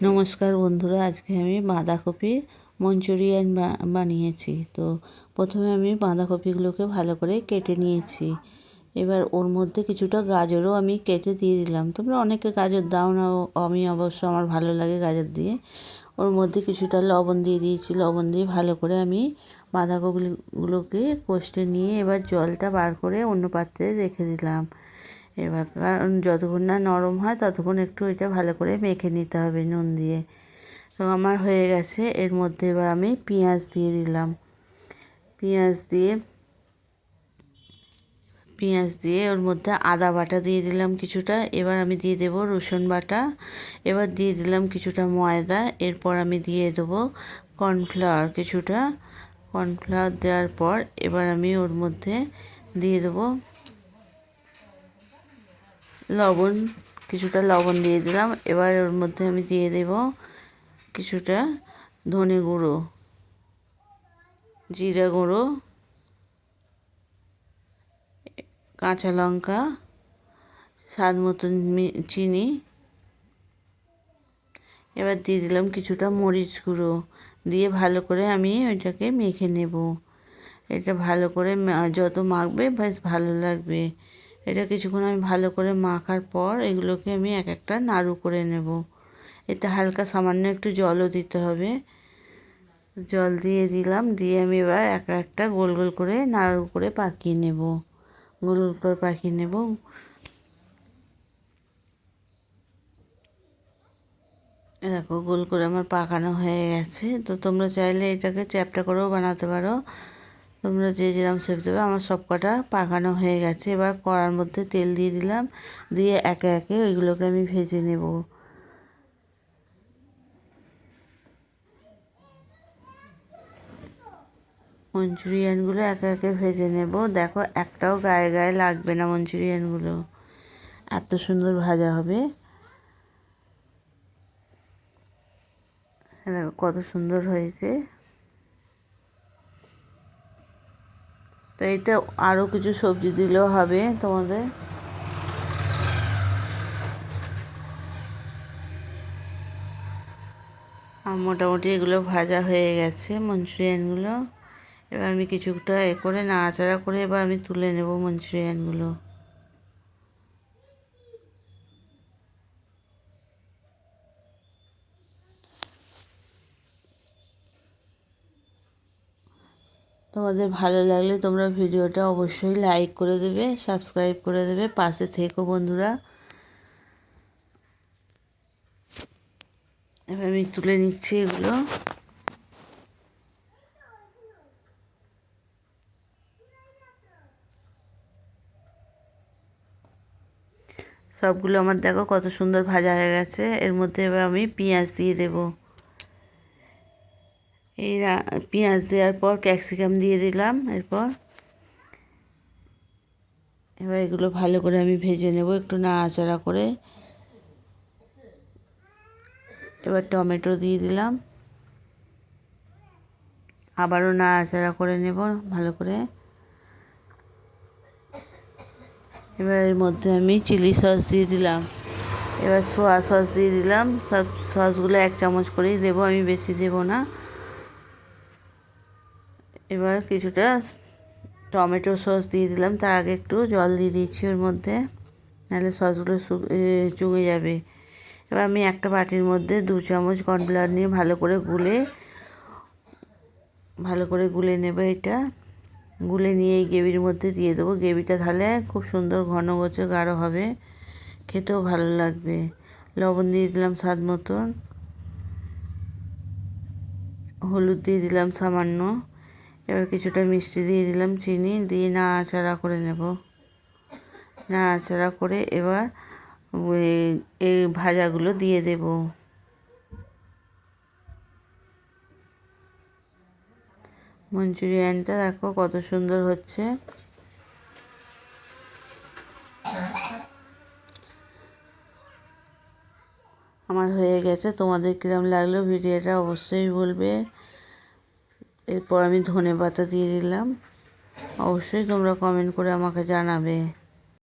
নমস্কার বন্ধুরা, আজকে আমি বাঁধাকপি মঞ্চুরিয়ান বানিয়েছি। তো প্রথমে আমি বাঁধাকপিগুলোকে ভালো করে কেটে নিয়েছি। এবার ওর মধ্যে কিছুটা গাজরও আমি কেটে দিয়ে দিলাম। তোমরা অনেকে গাজর দাও না আমি অবশ্য আমার ভালো লাগে গাজর দিয়ে। ওর মধ্যে কিছুটা লবণ দিয়ে দিয়েছি। লবণ দিয়ে ভালো করে আমি বাঁধাকপিগুলোকে কষ্টে নিয়ে এবার জলটা বার করে অন্য পাত্রে রেখে দিলাম। এবার যতক্ষণ না নরম হয়, ততক্ষণ একটু এটা ভালো করে মেখে নিতে হবে নুন দিয়ে। তো আমার হয়ে গেছে, এর মধ্যে এবার আমি পেঁয়াজ দিয়ে দিলাম। পেঁয়াজ দিয়ে পেঁয়াজ দিয়ে ওর মধ্যে আদা বাটা দিয়ে দিলাম কিছুটা। এবার আমি দিয়ে দেব রসুন বাটা। এবার দিয়ে দিলাম কিছুটা ময়দা। এরপর আমি দিয়ে দেবো কর্নফ্লাওয়ার কিছুটা। কর্নফ্লাওয়ার দেওয়ার পর এবার আমি ওর মধ্যে দিয়ে দেবো লবণ, কিছুটা লবণ দিয়ে দিলাম। এবার ওর মধ্যে আমি দিয়ে দেব কিছুটা ধনে গুঁড়ো, জিরা গুঁড়ো, কাঁচা লঙ্কা, স্বাদ মতন চিনি। এবার দিয়ে দিলাম কিছুটা মরিচ গুঁড়ো। দিয়ে ভালো করে আমি ওইটাকে মেখে নেব। এটা ভালো করে যত মাখবে বেশ ভালো লাগবে। এটা কিছুক্ষণ আমি ভালো করে মাখার পর এগুলোকে আমি এক একটা নাড়ু করে নেব। এটা হালকা সামান্য একটু জলও দিতে হবে। জল দিয়ে দিলাম, দিয়ে আমি এবার এক একটা গোল গোল করে নাড়ু করে পাকিয়ে নেব। গোল গোল করে পাকিয়ে নেব। দেখো, গোল করে আমার পাকানো হয়ে গেছে। তো তোমরা চাইলে এটাকে চ্যাপটা করেও বানাতে পারো। তোমরা যে যেরকম শেপ দেবে, আমার সব কটা পাকানো হয়ে গেছে। এবার কড়ার মধ্যে তেল দিয়ে দিলাম। দিয়ে একে একে ওইগুলোকে আমি ভেজে নেব। মঞ্চুরিয়ানগুলো একে একে ভেজে নেব। দেখো, একটাও গায়ে গায়ে লাগবে না মঞ্চুরিয়ানগুলো। এত সুন্দর ভাজা হবে। দেখো, কত সুন্দর হয়েছে। তো এতে আরও কিছু সবজি দিলেও হবে তোমাদের। মোটামুটি এগুলো ভাজা হয়ে গেছে মঞ্চুরিয়ানগুলো। এবার আমি কিছুটা এ করে নাড়াচাড়া করে এবার আমি তুলে নেব মঞ্চুরিয়ানগুলো। তোমাদের ভালো লাগলে তোমরা ভিডিওটা অবশ্যই লাইক করে দেবে সাবস্ক্রাইব করে দেবে পাশে থেকো বন্ধুরা। এবার আমি তুলে নিচ্ছি এগুলো। সবগুলো আমার দেখো কত সুন্দর ভাজা হয়ে গেছে। এর মধ্যে এবার আমি পেঁয়াজ দিয়ে দেবো। এই পেঁয়াজ দেওয়ার পর ক্যাপসিকাম দিয়ে দিলাম এরপর। এবার এগুলো ভালো করে আমি ভেজে নেব একটু নাড়াচাড়া করে। এবার টমেটো দিয়ে দিলাম। আবারও নাড়াচাড়া করে নেব ভালো করে। এবার এর মধ্যে আমি চিলি সস দিয়ে দিলাম। এবার সোয়া সস দিয়ে দিলাম। সব সসগুলো এক চামচ করেই দেবো, আমি বেশি দেবো না। এবার কিছুটা টমেটো সস দিয়ে দিলাম। তার আগে একটু জল দিয়ে দিচ্ছি ওর মধ্যে, নাহলে সসগুলো চুঙে যাবে। এবার আমি একটা বাটির মধ্যে দু চামচ কর্নফ্লাওয়ার নিয়ে ভালো করে গুলে, ভালো করে গুলে নেব এটা। গুলে নিয়ে এই গ্রেভির মধ্যে দিয়ে দেবো। গ্রেভিটা তাহলে খুব সুন্দর ঘন গোছে গাঢ় হবে। খেতেও ভালো লাগবে। লবণ দিয়ে দিলাম স্বাদ মতন। হলুদ দিয়ে দিলাম সামান্য। এবার কিছুটা মিষ্টি দিয়ে দিলাম, চিনি দিয়ে নাড়াচাড়া করে নেব। নাড়াচাড়া করে এবার এই ভাজাগুলো দিয়ে দেব। মঞ্চুরিয়ানটা দেখো কত সুন্দর হচ্ছে। আমার হয়ে গেছে, তোমাদের কিরম লাগল ভিডিওটা অবশ্যই বলবে। এরপর আমি ধনে পাতা দিয়ে দিলাম। অবশ্যই তোমরা কমেন্ট করে আমাকে জানাবে।